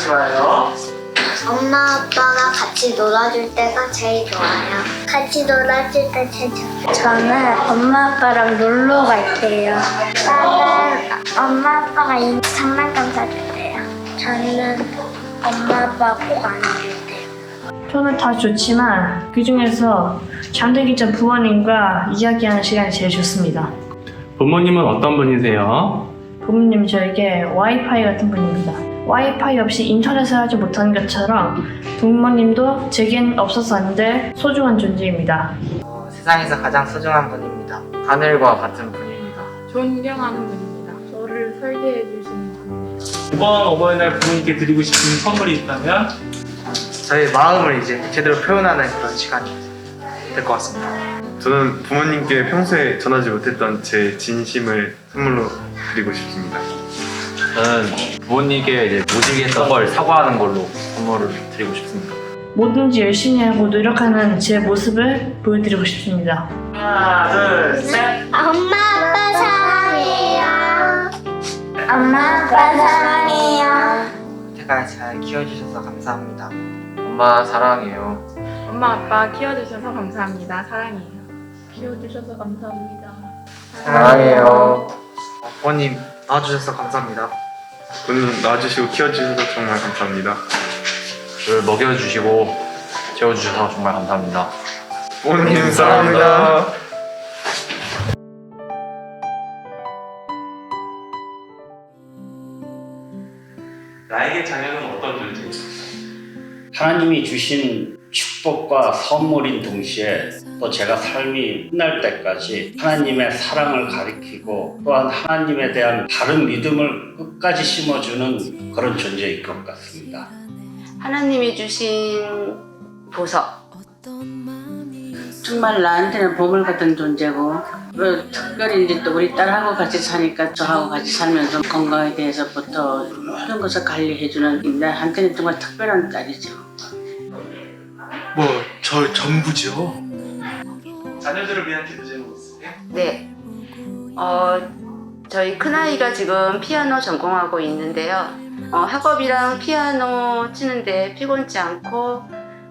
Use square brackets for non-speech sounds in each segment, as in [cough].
좋아요? 엄마 아빠가 같이 놀아줄 때가 제일 좋아요. 같이 놀아줄 때 제일 좋아요. 저는 엄마 아빠랑 놀러 갈 때요. 저는 엄마 아빠가 이- 장난감 사줄 때요. 저는 엄마 아빠 꼭 안아줄 때요. 저는 다 좋지만 그 중에서 잠들기 전 부모님과 이야기하는 시간이 제일 좋습니다. 부모님은 어떤 분이세요? 부모님 저에게 와이파이 같은 분입니다. 와이파이 없이 인터넷을 하지 못하는 것처럼 부모님도 제겐 없었었는데 소중한 존재입니다. 어, 세상에서 가장 소중한 분입니다. 하늘과 같은 분입니다. 존경하는 분입니다. 저를 설계해 주시는 분입니다. 이번 어버이날 부모님께 드리고 싶은 선물이 있다면? 저의 마음을 이제 제대로 표현하는 그런 시간이 될 것 같습니다. 저는 부모님께 평소에 전하지 못했던 제 진심을 선물로 드리고 싶습니다. 저는 부모님께 이제 못이겠던 걸 사과하는 걸로 선물을 드리고 싶습니다. 뭐든지 열심히 하고 노력하는 제 모습을 보여드리고 싶습니다. 하나, 둘, 셋. 엄마 아빠 사랑해요. 엄마 아빠 사랑해요. 제가 잘 키워주셔서 감사합니다. 엄마 사랑해요. 엄마 아빠 키워주셔서 감사합니다. 사랑해요. 키워주셔서 감사합니다. 사랑해요. 부모님 낳아주셔서 감사합니다. 부모님 낳아주시고 키워주셔서 정말 감사합니다. 저를 먹여주시고 재워주셔서 정말 감사합니다. 부모님 사랑합니다. 나에게 자녀는 어떤 존재? 하나님이 주신 축복과 선물인 동시에 또 제가 삶이 끝날 때까지 하나님의 사랑을 가리키고 또한 하나님에 대한 바른 믿음을 끝까지 심어주는 그런 존재일 것 같습니다. 하나님이 주신 보석. 정말 나한테는 보물 같은 존재고 그 특별히 이제 또 우리 딸하고 같이 사니까 저하고 같이 살면서 건강에 대해서부터 모든 것을 관리해주는 나한테는 정말 특별한 딸이죠. 뭐 저 전부죠. 자녀들을 위한 기도 제목 있으세요? 네. 어, 저희 큰아이가 지금 피아노 전공하고 있는데요. 어, 학업이랑 피아노 치는데 피곤치 않고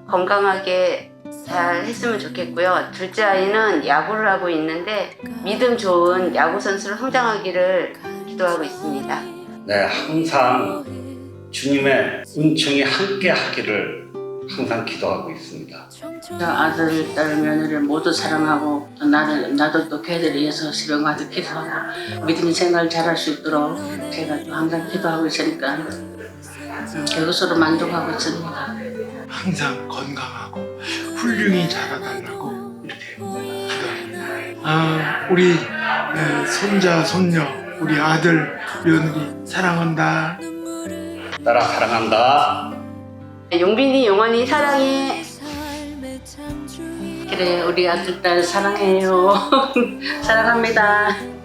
건강하게 잘 했으면 좋겠고요. 둘째 아이는 야구를 하고 있는데 믿음 좋은 야구 선수로 성장하기를 기도하고 있습니다. 네, 항상 주님의 은총이 함께 하기를 항상 기도하고 있습니다. 저 아들, 딸, 며느리를 모두 사랑하고 또 나를 나도 또 걔들 위해서 새벽마다 기도하고 믿음의 생활 잘할 수 있도록 제가 또 항상 기도하고 있으니까 음, 그것으로 만족하고 있습니다. 항상 건강하고 훌륭히 자라달라고 이렇게 기도합니다. 아, 우리 에, 손자, 손녀, 우리 아들, 며느리 사랑한다. 딸아 사랑한다. 용빈이 영원히 사랑해. 그래 우리 아들, 딸 사랑해요. [laughs] 사랑합니다.